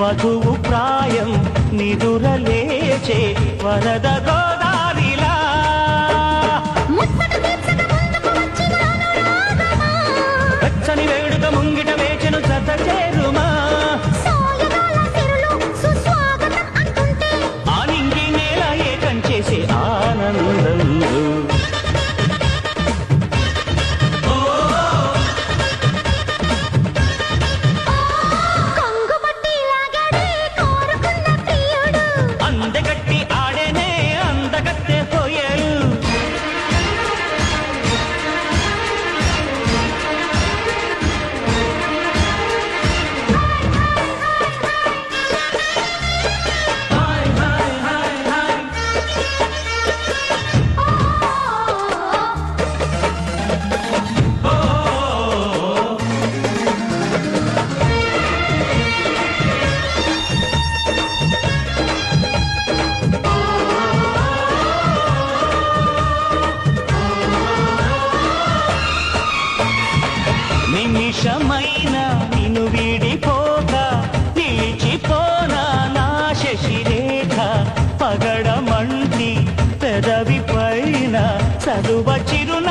వధువు ప్రాయం నిదురలేచే వరదగా నిమిషమైనా నిను విడిపోక నిలిచిపోనా నా శశిరేఖ? పగడమంటి పెదవి పైన చదువ చిరున